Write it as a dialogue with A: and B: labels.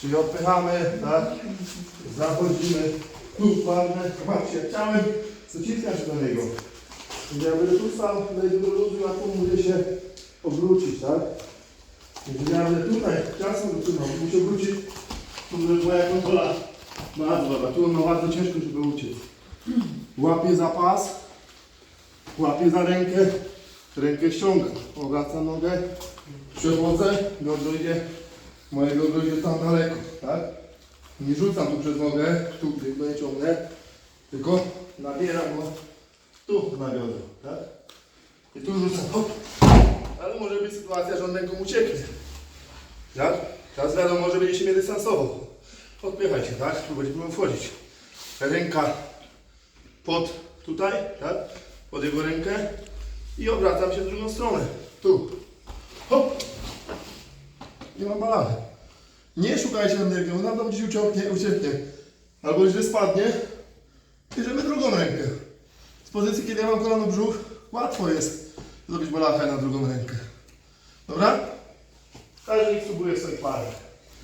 A: Czyli odpychamy, tak? Zachodzimy. Tu ważne. Zobaczcie, chciałem zaciskać do niego. Więc ja będę tu stał, wejdę do luzu, a tu muszę się obrócić, tak? Jeżeli ja będę tutaj czasem dotrzymał, muszę wrócić, to będzie moja kontrola nazwa, a tu no bardzo ciężko, żeby uciec. Łapię za pas, łapię za rękę, rękę ściągam, obracam nogę, przechodzę, biodro idzie, moje biodro idzie tam daleko, tak? Nie rzucam tu przez nogę, tu tylko nie ciągnę, tylko nabieram go tu na biodro, tak? I tu rzucam, hop. Ale może być sytuacja, że on ręką ucieknie. Tak? Teraz wiadomo, że będzie się mnie dystansował. Odpychaj się, tak? Tu będzie próbował wchodzić. Ręka pod tutaj, tak? Pod jego rękę i obracam się w drugą stronę. Tu. Nie mam balany. Nie szukajcie energii, ona tam gdzieś ucieknie, ucieknie. Albo źle spadnie. Bierzemy drugą rękę. Z pozycji, kiedy ja mam kolano brzuch, łatwo jest zrobić balachę na drugą rękę. Dobra? Każdy spróbuje swojej parze.